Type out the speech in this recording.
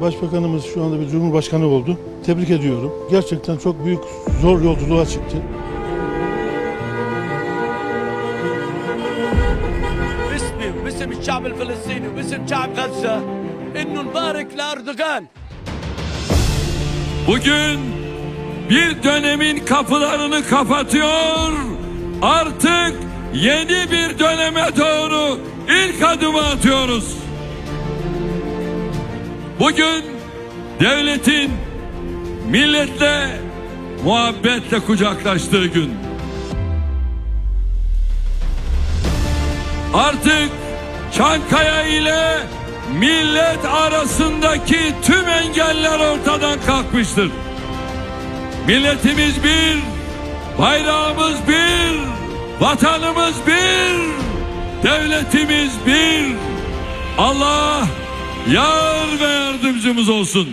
Başbakanımız şu anda bir cumhurbaşkanı oldu. Tebrik ediyorum. Gerçekten çok büyük zor yolculuğa çıktı. باسمي وباسم الشعب الفلسطيني وباسم شعب غزة انه نبارك لاردوغان Bugün bir dönemin kapılarını kapatıyor. Artık yeni bir döneme doğru ilk adımı atıyoruz. Bugün devletin milletle muhabbetle kucaklaştığı gün. Artık Çankaya ile millet arasındaki tüm engeller ortadan kalkmıştır. Milletimiz bir, bayrağımız bir, vatanımız bir, devletimiz bir. Allah yar ve yardımcımız olsun.